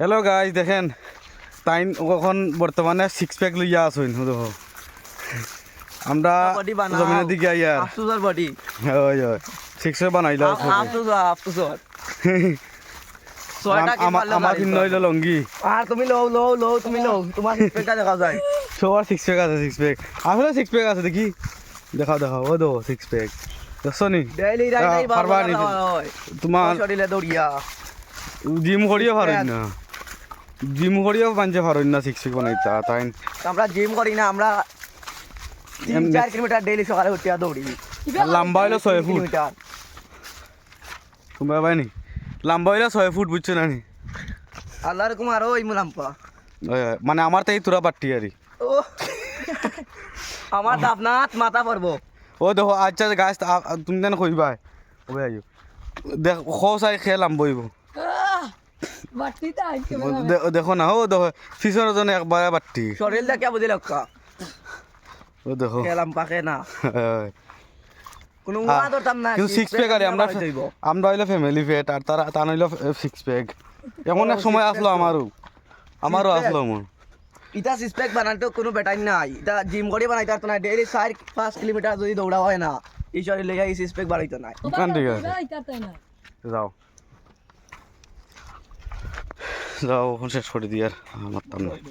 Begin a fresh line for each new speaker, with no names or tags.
Hello guys দেখেন তাই এখন বর্তমানে সিক্স প্যাক লইয়া আসুন দেখো। আমরা জমিনের দিকে আইয়া
বডি
ওই ওই সিক্স বানাইলা
ছয়টা কি
আমার ভিন্ন। হইল লঙ্গি
আর তুমি লও লও লও তুমি লও। তোমার স্পেকটা দেখা যায়।
সবার সিক্স প্যাক আছে সিক্স প্যাক আসলে সিক্স প্যাক আছে দেখি। দেখাও দেখাও ও দো সিক্স প্যাক দেখছ নি? তোমার জিম
Six
পারেন না জিম করিও পাঞ্চে পারেন না সিক্স প্যাক বানাইতা তাই
আমরা জিম করি না আমরা তিন চার কিলোমিটার ডেইলি সকালে উঠিয়া দৌড়ি।
লম্বা হইল ছয় ফুট। তোমরা ভাই নি? লম্বা হইল ছয় ফুট বুঝছ না নি?
আল্লাহর কুমার ওই মুলাম্পা।
মানে আমার তাই তোরা পাট্টি আরি
ও আমার দাপনাথ মাথা পড়ব।
ও দেখো আচ্ছা গাছ তুমি জানো কইবা। ওবে আইও। দেখ খো চাই খেয়ে লাম্ব হইব
বাটিটা আইকে
দে- দেখো না ও দেখো পিছনে জনে একবারে বাট্টি।
শরীর দেখিয়া বুঝি লক্কা
ও দেখো।
খেলাম পাকে না। কোনো
আহ,
ধরতাম না
কিন্তু সিক্স প্যাক আরে আমরা আমরা হইল ফ্যামিলি ফেট আর তারা তা হইল সিক্স প্যাক এমন এক সময় আসলো আমারও। আমারও? আসলো মন
ইটা সিক্স প্যাক বানাইতে কোনো বেটাই নাই। এটা জিম করে বানাইতে পারতো না ডেইলি চার পাঁচ কিলোমিটার যদি দৌড়া হয় না এই শরীর লেগে এই সিক্স প্যাক বানাইতো না
ঠিক আছে। যাও। যাও এখন শেষ করে দিয়ে আর মারতাম